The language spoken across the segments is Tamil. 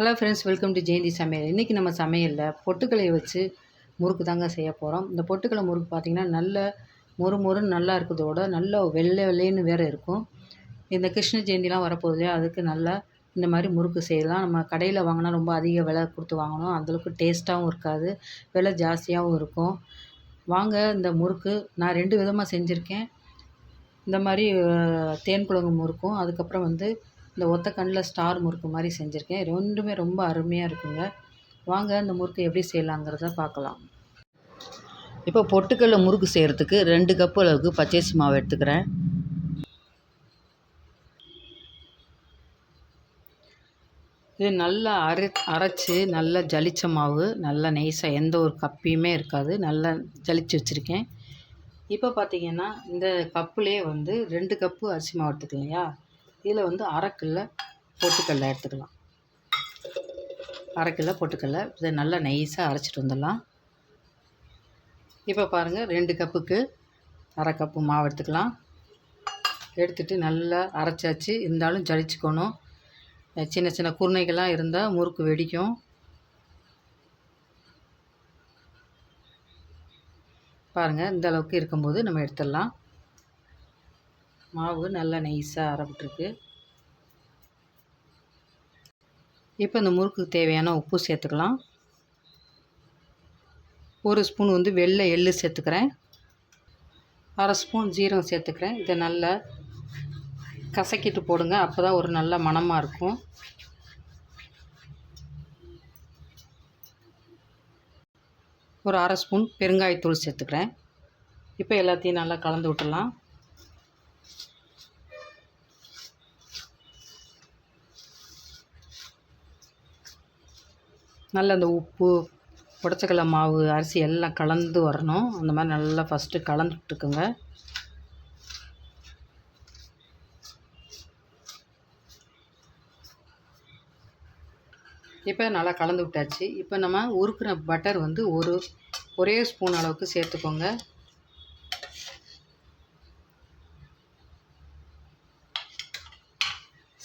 Hello friends welcome to Jayanthi சமையல் இன்றைக்கி நம்ம சமையலில் பொட்டுக்கலையை வச்சு முறுக்கு தாங்க செய்ய போகிறோம் இந்த பொட்டுக்கலை முறுக்கு பார்த்திங்கன்னா நல்ல மொறு மொறுன்னு நல்லா இருக்கிறதோட நல்ல வெள்ளை வெள்ளைன்னு வேறு இருக்கும். இந்த கிருஷ்ண ஜெயந்திலாம் வரப்போகுது அதுக்கு நல்லா இந்த மாதிரி முறுக்கு செய்யலாம். நம்ம கடையில் வாங்கினா ரொம்ப அதிக விலை கொடுத்து வாங்கணும். அந்தளவுக்கு டேஸ்ட்டாகவும் இருக்காது. விலை ஜாஸ்தியாகவும் இருக்கும். வாங்க இந்த முறுக்கு நான் ரெண்டு விதமாக செஞ்சுருக்கேன். இந்த மாதிரி தேன் குழங்கு முறுக்கும். அதுக்கப்புறம் வந்து இந்த ஒத்த கண்ணில் ஸ்டார் முறுக்கு மாதிரி செஞ்சுருக்கேன். ரெண்டுமே ரொம்ப அருமையாக இருக்குங்க. வாங்க இந்த முறுக்கு எப்படி செய்யலாங்கிறத பார்க்கலாம். இப்போ பொட்டுக்கல்ல முறுக்கு செய்கிறதுக்கு ரெண்டு கப்பு அளவுக்கு பச்சரிசி மாவு எடுத்துக்கிறேன். இது நல்லா அரை அரைச்சி நல்லா ஜலிச்ச மாவு நல்லா நைஸாக எந்த ஒரு கப்பியுமே இருக்காது. நல்லா ஜலிச்சு வச்சுருக்கேன். இப்போ பார்த்தீங்கன்னா இந்த கப்புலேயே வந்து ரெண்டு கப்பு அரிசி மாவு எடுத்துக்கலையா இதில் வந்து அரைக்கல்ல கிலோ எடுத்துக்கலாம். அரைக்கல்ல கிலோ பொட்டுக்கடலை இதை நல்லா நைஸாக அரைச்சிட்டு வந்துடலாம். இப்போ பாருங்கள் ரெண்டு கப்புக்கு அரை கப்பு மாவு எடுத்துக்கலாம். எடுத்துட்டு நல்லா அரைச்சாச்சு. இருந்தாலும் ஜலிச்சுக்கணும். சின்ன சின்ன குருணைகள்லாம் இருந்தால் முறுக்கு வெடிக்கும். பாருங்கள் இந்த அளவுக்கு இருக்கும்போது நம்ம எடுத்துடலாம். மாவு நல்லா நைஸாக அரைப்பட்டுருக்கு இப்போ இந்த முறுக்குக்கு தேவையான உப்பு சேர்த்துக்கலாம். ஒரு ஸ்பூன் வந்து வெள்ளை எள்ளு சேர்த்துக்கிறேன். அரை ஸ்பூன் ஜீரகம் சேர்த்துக்கிறேன். இதை நல்லா கசக்கிட்டு போடுங்க. அப்போ தான் ஒரு நல்ல மணமாக இருக்கும். ஒரு அரை ஸ்பூன் பெருங்காயத்தூள் சேர்த்துக்கிறேன். இப்போ எல்லாத்தையும் நல்லா கலந்து விட்டுலாம் நல்ல அந்த உப்பு புடச்சக்கடலை மாவு அரிசி எல்லாம் கலந்து வரணும். அந்த மாதிரி நல்லா ஃபஸ்ட்டு கலந்து விட்டுக்குங்க இப்போ நல்லா கலந்து விட்டாச்சு. இப்போ நம்ம உருக்குன பட்டர் வந்து ஒரு ஒரே ஸ்பூன் அளவுக்கு சேர்த்துக்கோங்க.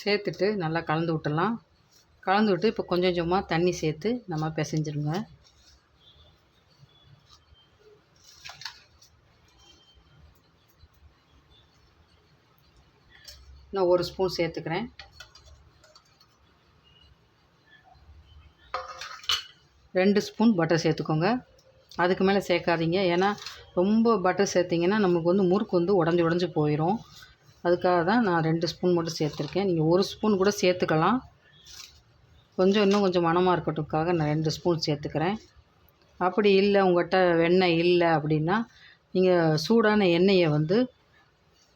சேர்த்துட்டு நல்லா கலந்து விட்டுடலாம். கலந்து விட்டு இப்போ கொஞ்சம் கொஞ்சமாக தண்ணி சேர்த்து நம்ம பிசைஞ்சிருங்க. நான் ஒரு ஸ்பூன் சேர்த்துக்கிறேன். ரெண்டு ஸ்பூன் பட்டர் சேர்த்துக்கோங்க. அதுக்கு மேலே சேர்க்காதீங்க. ஏன்னா ரொம்ப பட்டர் சேர்த்திங்கன்னா நமக்கு வந்து முறுக்கு வந்து உடஞ்சி உடஞ்சி போயிடும் அதுக்காக தான் நான் ரெண்டு ஸ்பூன் மட்டும் சேர்த்துருக்கேன். நீங்கள் ஒரு ஸ்பூன் கூட சேர்த்துக்கலாம். கொஞ்சம் இன்னும் கொஞ்சம் மணமாக இருக்கட்டும்க்காக நான் ரெண்டு ஸ்பூன் சேர்த்துக்கிறேன். அப்படி இல்லை உங்கள்கிட்ட வெண்ணெய் இல்லை அப்படின்னா நீங்கள் சூடான எண்ணெயை வந்து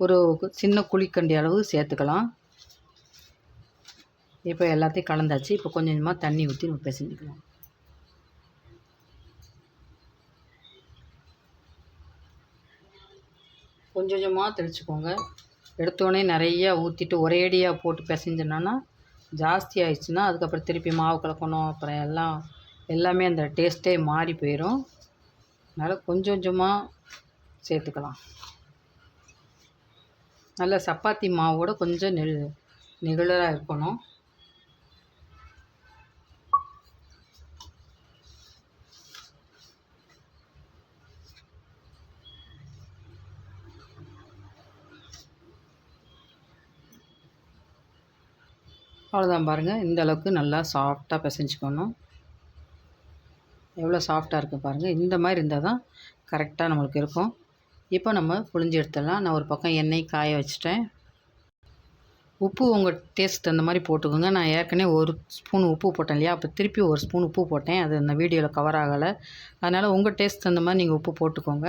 ஒரு சின்ன குழிக்கண்டி அளவு சேர்த்துக்கலாம். இப்போ எல்லாத்தையும் கலந்தாச்சு. இப்போ கொஞ்சம் கொஞ்சமாக தண்ணி ஊற்றி நம்ம பிசைஞ்சிக்கலாம். கொஞ்சம் கொஞ்சமாக தெளிச்சுக்கோங்க. எடுத்தோடனே நிறையா ஊற்றிட்டு ஒரேடியாக போட்டு பிசைஞ்சோன்னா ஜாஸ்தி ஆயிடுச்சுன்னா அதுக்கப்புறம் திருப்பி மாவு கலக்கணும். அப்புறம் எல்லாம் எல்லாமே அந்த டேஸ்ட்டே மாறி போயிடும் அதனால் கொஞ்சம் கொஞ்சமாக சேர்த்துக்கலாம். நல்ல சப்பாத்தி மாவோட கொஞ்சம் நெல் நெகுலராக இருக்கணும். அவ்வளோதான் பாருங்கள் இந்த அளவுக்கு நல்லா சாஃப்டாக பிசைஞ்சுக்கணும் எவ்வளோ சாஃப்டாக இருக்குது பாருங்கள் இந்த மாதிரி இருந்தால் தான் கரெக்டாக நம்மளுக்கு இருக்கும். இப்போ நம்ம புழிஞ்சு எடுத்துடலாம். நான் ஒரு பக்கம் எண்ணெய் காய வச்சுட்டேன். உப்பு உங்கள் டேஸ்ட் தகுந்த மாதிரி போட்டுக்கோங்க. நான் ஏற்கனவே ஒரு ஸ்பூன் உப்பு போட்டேன் இல்லையா? அப்போ திருப்பி ஒரு ஸ்பூன் உப்பு போட்டேன். அது அந்த வீடியோவில் கவர் ஆகலை. அதனால் உங்கள் டேஸ்ட் தகுந்த மாதிரி நீங்கள் உப்பு போட்டுக்கோங்க.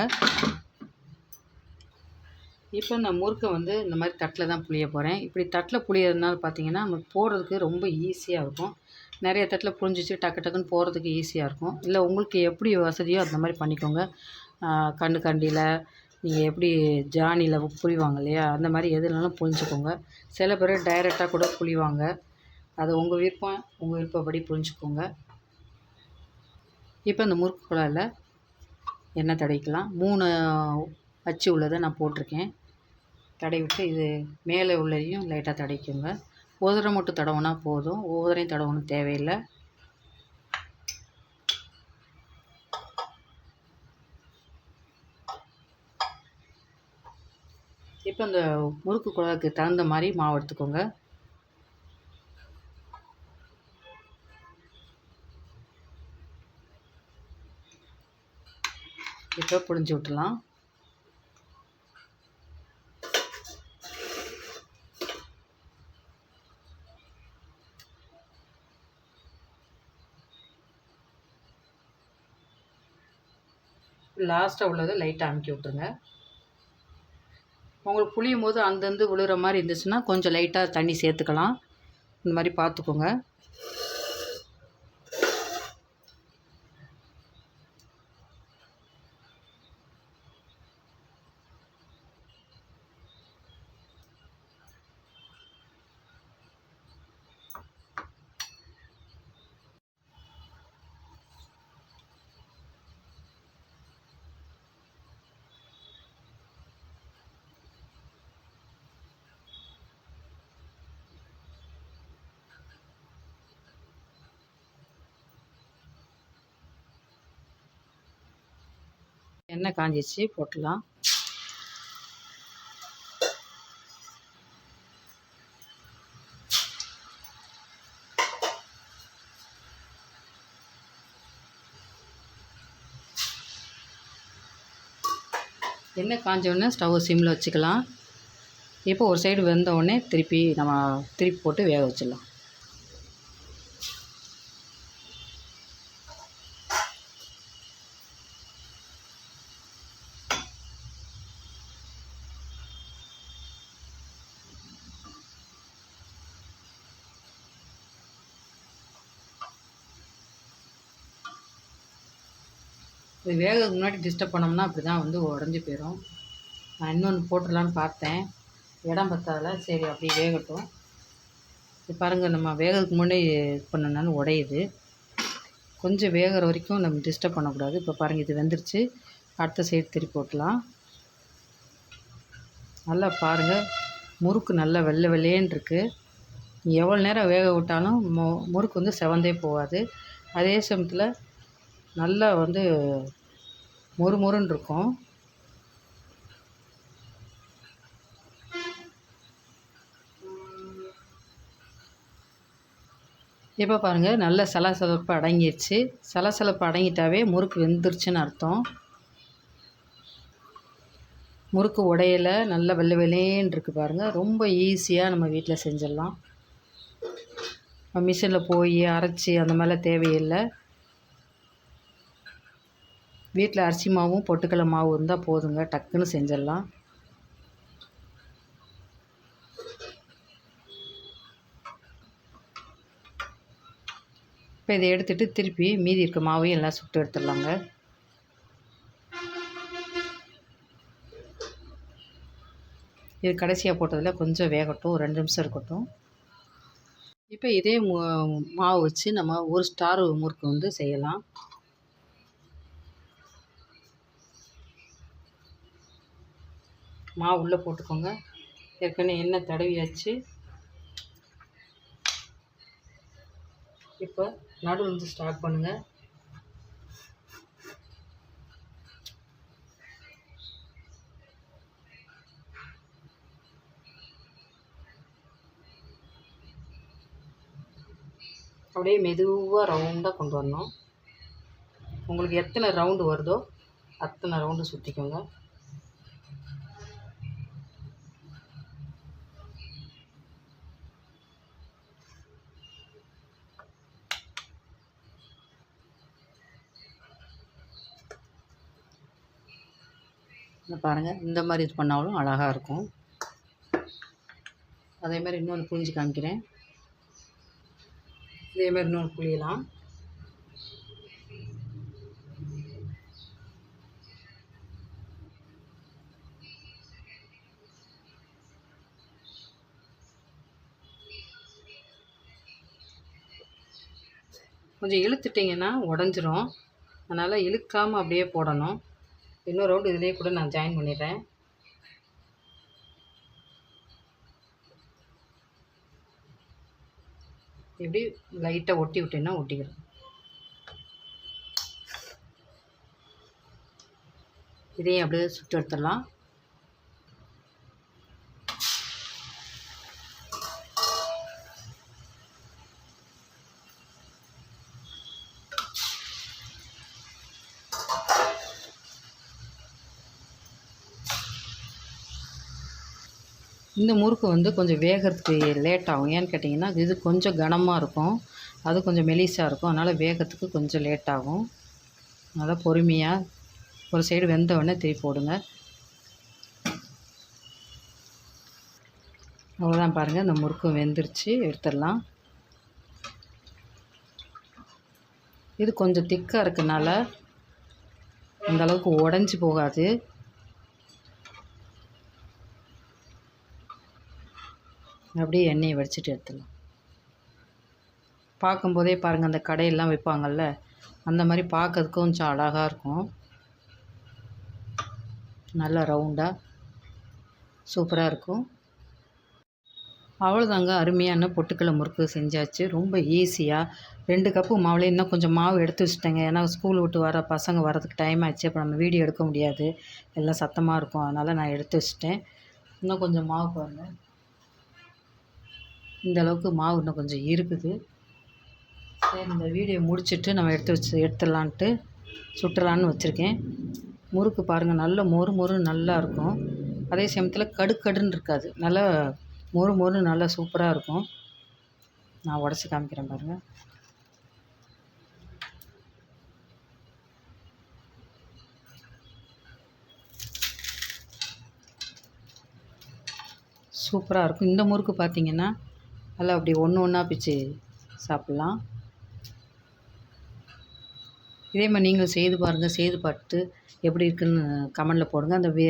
இப்போ நான் முறுக்கை வந்து இந்த மாதிரி தட்டில் தான் புளிய போகிறேன். இப்படி தட்டில் புளியறதுனால பார்த்தீங்கன்னா நம்ம போடுறதுக்கு ரொம்ப ஈஸியாக இருக்கும். நிறைய தட்டில் புழிஞ்சிச்சு டக்கு டக்குன்னு போகிறதுக்கு ஈஸியாக இருக்கும். இல்லை உங்களுக்கு எப்படி வசதியோ அந்த மாதிரி பண்ணிக்கோங்க. ஆஹ் கண்ணு கண்டியில் நீங்கள் எப்படி ஜானியில் புளிவாங்க இல்லையா அந்த மாதிரி எதுனாலும் புழிஞ்சுக்கோங்க. சில பேர் டைரெக்டாக கூட புளிவாங்க அது உங்கள் விருப்பம் உங்கள் விருப்பப்படி புழிஞ்சுக்கோங்க. இப்போ இந்த முறுக்கு குழாயில் எண்ணெய் தடைக்கலாம் மூணு அச்சு உள்ளதை நான் போட்டிருக்கேன். தடவி விட்டு இது மேலே உள்ளதையும் லைட்டாக தடவிக்கோங்க. ஒரு மட்டும் தடவுனா போதும். ஒவ்வொரு தடவணும் தேவையில்லை. இப்போ இந்த முறுக்கு குழாய்க்கு தகுந்த மாதிரி மாவு எடுத்துக்கோங்க. இப்போ புழிஞ்சு விட்டுலாம் லாஸ்ட்டாக உள்ளதை லைட்டாக அமுக்கி விட்ருங்க உங்களுக்கு புளியும் போது அந்தந்து விழுகிற மாதிரி இருந்துச்சுன்னா கொஞ்சம் லைட்டாக தண்ணி சேர்த்துக்கலாம். இந்த மாதிரி பார்த்துக்கோங்க. எண்ணெய் காஞ்சிச்சு போட்டுடலாம். எண்ணெய் காஞ்ச உடனே ஸ்டவ் சிம்மில் வச்சுக்கலாம். இப்போ ஒரு சைடு வெந்த உடனே திருப்பி நம்ம திருப்பி போட்டு வேக வச்சிடலாம். இது வேகிறதுக்கு முன்னாடி டிஸ்டர்ப் பண்ணோம்னா அப்படி தான் வந்து உடஞ்சி போயிடும் நான் இன்னொன்று போட்டுடலான்னு பார்த்தேன். இடம் பத்தாதல சரி அப்படி வேகட்டும். இது பாருங்கள் நம்ம வேகிறதுக்கு முன்னாடி இது உடையுது. கொஞ்சம் வேகிற வரைக்கும் நம்ம டிஸ்டர்ப் பண்ணக்கூடாது. இப்போ பாருங்கள் இது வெந்துருச்சு. அடுத்த சைடு திருப்பி போட்டலாம். நல்லா பாருங்கள் முறுக்கு நல்லா வெள்ளை வெள்ளையேன்னு இருக்குது எவ்வளோ நேரம் வேக விட்டாலும் மு முறுக்கு வந்து செவந்தே போகாது. அதே சமயத்தில் நல்லா வந்து மொறு மொறுன்னு இருக்கும் இப்போ பாருங்கள் நல்ல சலசலப்பு அடங்கிடுச்சு சலசலப்பு அடங்கிட்டாவே முறுக்கு வெந்துருச்சுன்னு அர்த்தம். முறுக்கு உடையல நல்ல வெள்ளை வெள்ளேன்னு இருக்குது பாருங்கள் ரொம்ப ஈஸியாக நம்ம வீட்டில் செஞ்சிடலாம். மிஷினில் போய் அரைச்சி அந்த மாதிரிலாம் தேவையில்லை. வீட்டில் அரிசி மாவும் பொட்டுக்கடலை மாவு இருந்தால் போதுங்க. டக்குன்னு செஞ்சிடலாம். இப்போ இதை எடுத்துகிட்டு திருப்பி மீதி இருக்க மாவையும் எல்லாம் சுட்டு எடுத்துடலாங்க. இது கடைசியாக போட்டதில் கொஞ்சம் வேகட்டும். ஒரு ரெண்டு நிமிஷம் இருக்கட்டும். இப்போ இதே மாவு வச்சு நம்ம ஒரு ஸ்டார் முறுக்கு வந்து செய்யலாம். மாவு உள்ளே போட்டுக்கோங்க. ஏற்கனவே எண்ணெய் தடவியாச்சு. இப்போ நடுவில் வந்து ஸ்டார்ட் பண்ணுங்கள் அப்படியே மெதுவாக ரவுண்டாக கொண்டு வரணும். உங்களுக்கு எத்தனை ரவுண்டு வருதோ அத்தனை ரவுண்டு சுற்றிக்கோங்க இந்த பாருங்கள் இந்த மாதிரி இது பண்ணாலும் அழகாக இருக்கும். அதே மாதிரி இன்னொன்று புழிஞ்சு காமிக்கிறேன். இதே மாதிரி இன்னொன்று புளியலாம் கொஞ்சம் இழுத்துட்டிங்கன்னா உடஞ்சிரும். அதனால் இழுக்காமல் அப்படியே போடணும். இன்னொரு ரவுண்டு இதிலே கூட நான் ஜாயின் பண்ணிடுறேன். இப்படி லைட்டாக ஒட்டி விட்டேன்னா ஒட்டிக்கிறேன். இதையும் அப்படியே சுட்டு எடுத்துடலாம். இந்த முறுக்கு வந்து கொஞ்சம் வேகிறதுக்கு லேட் ஆகும். ஏன்னு கேட்டிங்கன்னா இது கொஞ்சம் கனமாக இருக்கும். அது கொஞ்சம் மெலிசாக இருக்கும். அதனால் வேகிறதுக்கு கொஞ்சம் லேட் ஆகும். அதனால் பொறுமையாக ஒரு சைடு வெந்த உடனே திருப்பி போடுங்க. அவ்வளோதான் பாருங்கள் இந்த முறுக்கு வெந்துருச்சு. எடுத்துடலாம். இது கொஞ்சம் திக்காக இருக்கனால அந்தளவுக்கு உடஞ்சி போகாது. அப்படியே எண்ணெயை வடிச்சிட்டு எடுத்துடலாம். பார்க்கும்போதே பாருங்கள் அந்த கடையெல்லாம் வைப்பாங்கள்ல அந்த மாதிரி பார்க்கறதுக்கு கொஞ்சம் அழகாக இருக்கும். நல்லா ரவுண்டாக சூப்பராக இருக்கும். அவ்வளோதாங்க அருமையான பொட்டுக்கடலை முறுக்கு செஞ்சாச்சு. ரொம்ப ஈஸியாக ரெண்டு கப்பு மாவுலேயே இன்னும் கொஞ்சம் மாவு எடுத்து வச்சுட்டேங்க. ஏன்னா ஸ்கூல் விட்டு வர பசங்க வரதுக்கு டைம் ஆச்சு. அப்போ நம்ம வீடியோ எடுக்க முடியாது. எல்லாம் சத்தமாக இருக்கும். அதனால் நான் எடுத்து வச்சுட்டேன். இன்னும் கொஞ்சம் மாவு பாருங்கள் இந்த அளவுக்கு மாவு இன்னும் கொஞ்சம் இருக்குது. சரி இந்த வீடியோ முடிச்சுட்டு நம்ம எடுத்து வச்சு எடுத்துடலான்ட்டு சுட்டலான்னு வச்சுருக்கேன். முறுக்கு பாருங்கள் நல்ல மொறு மொறுன்னு நல்லா இருக்கும். அதே சமயத்தில் கடுக்கடுன்னு இருக்காது. நல்லா மொறு மொறு நல்லா சூப்பராக இருக்கும். நான் உடச்சி காமிக்கிறேன் பாருங்கள் சூப்பராக இருக்கும். இந்த முறுக்கு பார்த்தீங்கன்னா நல்லா அப்படி ஒன்று ஒன்றா பிச்சு சாப்பிட்லாம். இதே மாதிரி நீங்களும் செய்து பாருங்கள் செய்து பார்த்து எப்படி இருக்குன்னு கமெண்டில் போடுங்க. அந்த வே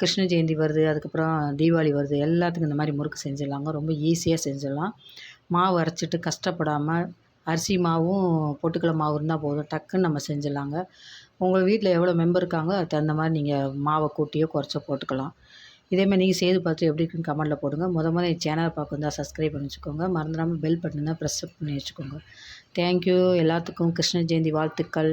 கிருஷ்ண ஜெயந்தி வருது அதுக்கப்புறம் தீபாவளி வருது எல்லாத்துக்கும் இந்த மாதிரி முறுக்கு செஞ்சிடலாங்க. ரொம்ப ஈஸியாக செஞ்சிடலாம். மாவு அரைச்சிட்டு கஷ்டப்படாமல் அரிசி மாவும் பொட்டுக்கடலை மாவு இருந்தால் போதும் டக்குன்னு நம்ம செஞ்சிடலாங்க. உங்கள் வீட்டில் எவ்வளோ மெம்பர் இருக்காங்களோ அதுக்கு தகுந்த மாதிரி நீங்கள் மாவை கூட்டியோ குறைச்சோ போட்டுக்கலாம். இதேமாதிரி நீங்கள் செய்து பார்த்து எப்படி இருக்குன்னு கமெண்ட்டில் போடுங்க. முத முத என் சேனலை பார்க்க வந்தால் சப்ஸ்கிரைப் பண்ணி வச்சுக்கோங்க. மறந்துடாமல் பெல் பட்டன் தான் ப்ரெஸ் பண்ணி வச்சுக்கோங்க. தேங்க்யூ எல்லாத்துக்கும் கிருஷ்ண ஜெயந்தி வாழ்த்துக்கள்.